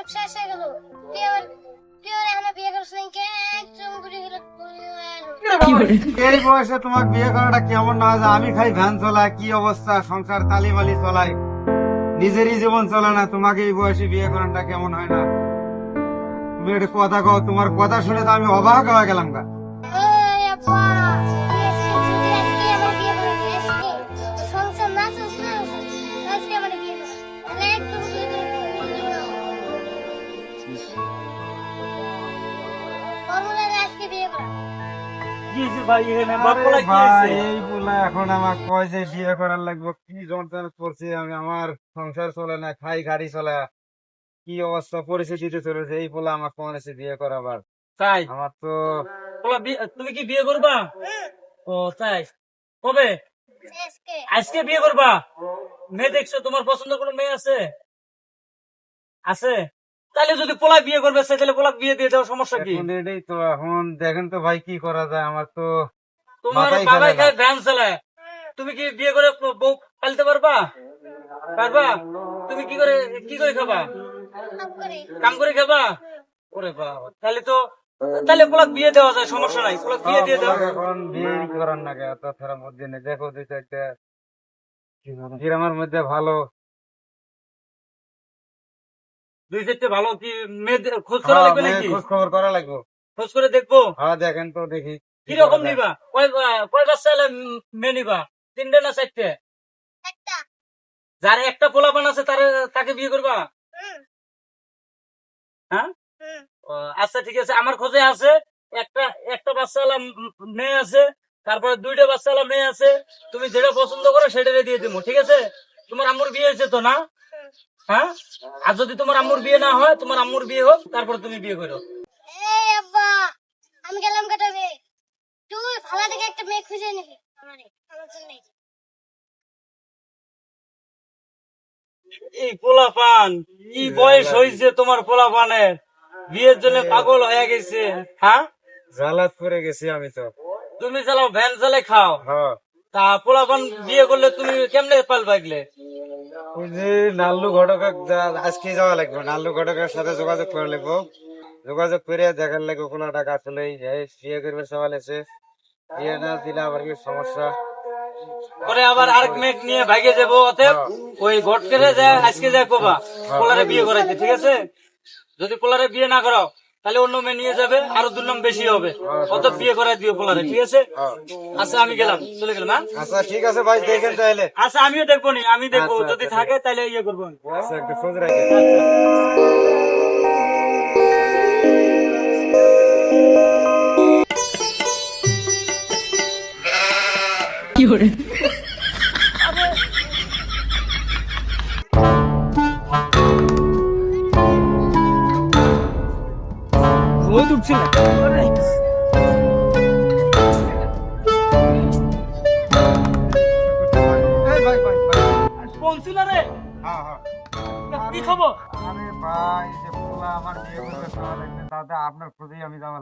তুই আমার তুই আমার এখনও বিয়ে করছিস কে? একদম ঘুরে ঘুরে এই বয়সে তোমার বিয়ে করাটা কেমন না হয় আমি খাই ভ্যান চলাই কি অবস্থা? সংসার তালিমালি চলাই নিজেরই জীবন চলে না তোমাকে এই বয়সে বিয়ে করাটা কেমন হয় না? তুমি একটা কথা কও তোমার কথা শুনে তো আমি অবাক হয়ে গেলাম গা। এখানে বাপ আরে বলা কি ভাই, হয়েছে? এই বলে এখন আমার কয় যে বিয়ে করার লাগবে। কি যন্ত্রণা করছি আমি আমার সংসার চলে না খাই গাড়ি চলে। কি অবস্থা পরিস্থিতিতে চলেছে এই বলে আমার কমন এসে বিয়ে করাবার। তাই? আমার তো বলা তুমি কি বিয়ে করবা? ও তাই। কবে? আজকে। আজকে বিয়ে করবা? মেয়ে দেখছ তোমার পছন্দ কোনো মেয়ে আছে? আছে? তাহলে যদি পোলা বিয়ে করবে সে তাহলে পোলা বিয়ে দিয়ে দেওয়ার সমস্যা কি? এটাই তো এখন দেখেন তো ভাই কি করা যায় আমার তো তোমার বাবাই খায় ভ্যান চালায়। তুমি কি বিয়ে করে বউ পালতে পারবা? পারবা? তুমি কি করে কি করে খাবা? কাম করে খাবা? ওরে বাবা তাহলে তো তাহলে পোলা বিয়ে দেওয়া যায় সমস্যা নাই পোলা বিয়ে দিয়ে দাও। এখন বিয়ে করার না তাছাড়া মধ্যে দেখো দুই চারটা গ্রামের মধ্যে ভালো দুই চারটে ভালো কি খোঁজ করা লাগবে হ্যাঁ, নাকি? খোঁজ খবর করা লাগবে। খোঁজ করে দেখব? হ্যাঁ দেখেন তো দেখি। কি নিবা? কয় বা- কয় মেয়ে নিবা? তিনটে না চারটে? যার একটা পোলাপান আছে তারে তাকে বিয়ে করবা? হ্যাঁ? আচ্ছা ঠিক আছে। আমার খোঁজে আছে একটা একটা বাচ্চাওয়ালা মেয়ে আছে তারপরে দুইটা বাচ্চাওয়ালা মেয়ে আছে তুমি যেটা পছন্দ করো সেটা দিয়ে দিব ঠিক আছে? তোমার আম্মুর বিয়ে হয়েছে তো না? হ্যাঁ? আর যদি তোমার আম্মুর বিয়ে না হয় তোমার আম্মুর বিয়ে হোক তারপর তুমি বিয়ে করো। এই আমি গেলাম কাটাবে তুই ভালো থেকে একটা মেয়ে খুঁজে নিবি। আমার জন্য এই পোলাপান কি বয়স হয়েছে তোমার পোলাপানের? বিয়ের জন্য পাগল হয়ে গেছে হ্যাঁ? জ্বালাত করে গেছি আমি তো। তুমি চালাও ভ্যান চালে খাও। হ্যাঁ। তা পোলাপান বিয়ে করলে তুমি কেমনে ওই যে নাল্লু ঘটক আজকে যাওয়া লাগবে। নাল্লু ঘটকের সাথে যোগাযোগ করে লাগবো যোগাযোগ করে দেখার লাগবে কোনো টাকা আসলে বিয়ে করবে সবাই এসে। বিয়ে না দিলে আবার কি সমস্যা? পরে আবার আরেক মেয়ে নিয়ে ভাগে যাব অতএব ওই ঘট করে যায় আজকে যায় কোবা পোলারে বিয়ে করাইতে ঠিক আছে? যদি পোলারে বিয়ে না করাও তাহলে অন্য মেয়ে নিয়ে যাবে আরও দুর্নাম বেশি হবে। অত বিয়ে করাই দিও পোলারে ঠিক আছে? আচ্ছা আমি গেলাম চলে গেলাম হ্যাঁ? আচ্ছা ঠিক আছে ভাই দেখেন তাহলে। আচ্ছা আমিও দেখব নি আমি দেখব আচ্ছা, যদি আচ্ছা, থাকে তাহলে ইয়ে করব আচ্ছা একটু যাওয়া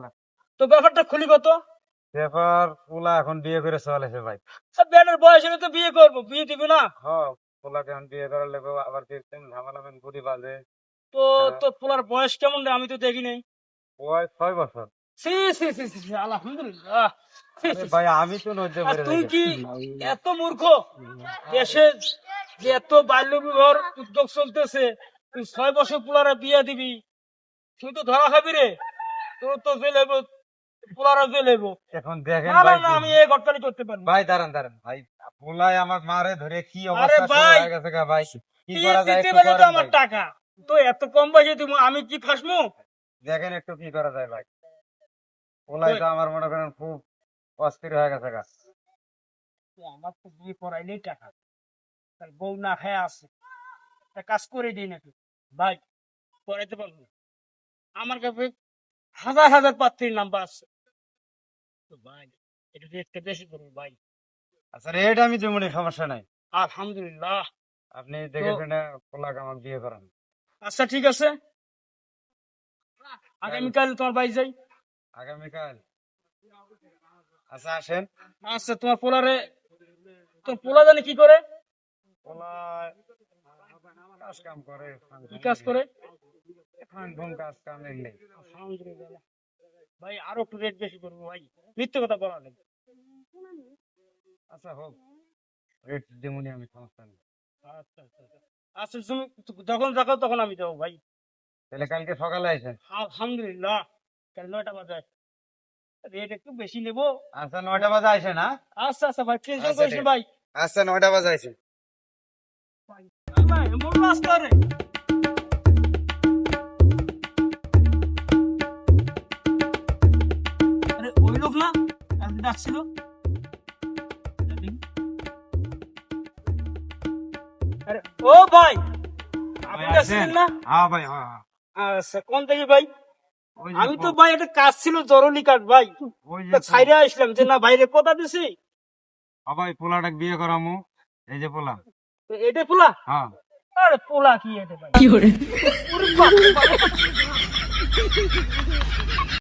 লাগবে। তো ব্যাপারটা খুলি কত? ব্যাপার পোলা এখন বিয়ে করে চলেছে ভাই। বেটার বয়স হলে তো বিয়ে করব বিয়ে দিবি না? হ্যাঁ পোলাকে এখন বিয়ে করার আবার কি ঝামেলা বাজে। তো তো পোলার বয়স কেমন রে? আমি তো দেখি নাই। ওই ছয় বছর। সি সি সি সি সি, আলহামদুলিল্লাহ। ভাই আমি তো নজরে আর তুই কি এত মূর্খ? দেশে যে এত বাল্য বিবাহ উদ্যোগ চলতেছে তুই ছয় বছর পোলারে বিয়ে দিবি তুই তো ধরা খাবি রে। তোর তো জেলেব পোলারা জেলেব এখন দেখেন না না ভাই না আমি এই করতে পারি ভাই দাঁড়ান দাঁড়ান। ভাই পোলাই আমার মারে ধরে কি অবস্থা হয়ে গেছে গা ভাই? কি করা যায় আমার টাকা। তো এত কম দিব আমি কি ফাঁসমু দেখেন একটু কি করা যায় ভাই। পোলাই তো আমার মনে করেন খুব অস্থির হয়ে গেছে গা। আমার তো বিয়ে করাইলেই টাকা। তার বউ না খায় আছে। একটা কাজ করে দিই নাকি? ভাই করাইতে পারব আমার কাছে হাজার হাজার পাত্রীর নাম্বার আছে। তো ভাই এটা রেটটা বেশি করব ভাই। আচ্ছা রেট আমি যেমনই সমস্যা নাই। আলহামদুলিল্লাহ। আপনি দেখে তো- শুনে পোলাকে আমার বিয়ে করান। আচ্ছা ঠিক আছে। আগামীকাল তোমার বাড়ি যাই। আগামীকাল? আচ্ছা আসেন। আচ্ছা তোমার পোলারে তোমার পোলা জানি কি করে? পোলা কাজ কাম করে কি কাজ করে? এখন ঘুম কাজ কাম নেই ভাই আরও একটু রেট বেশি করব ভাই। মিথ্যে কথা বলা নেই আচ্ছা হোক। রেট আমি সমস্যা নেই। আচ্ছা আচ্ছা আচ্ছা। আচ্ছা যখন যাকো তখন আমি দেবো ভাই। তাহলে কালকে সকালে আসেন আলহামদুলিল্লাহ কাল নয়টা বাজে। রেট একটু বেশি নেব। আচ্ছা নয়টা বাজে আসেন হ্যাঁ? আচ্ছা আচ্ছা ভাই টেনশন আচ্ছা, করিস। ভাই। আচ্ছা নয়টা বাজে আসেন ভাই এমন রাস্তা রে। আরে ওই লোক না কালকে ডাকছিল। আরে ও ভাই আপনি ডাকছিলেন না? হ্যাঁ ভাই হ্যাঁ হ্যাঁ। আচ্ছা কোন থেকে ভাই? আমি তো ভাই একটা কাজ ছিল জরুরি কাজ ভাই। ছাইরে আসলাম যে না বাইরে কথা দিছি। ভাই পোলাটা বিয়ে করামু। এই যে পোলা। তো এটা পোলা? হ্যাঁ। আরে পোলা কি এটা ভাই? ওরে বাপ।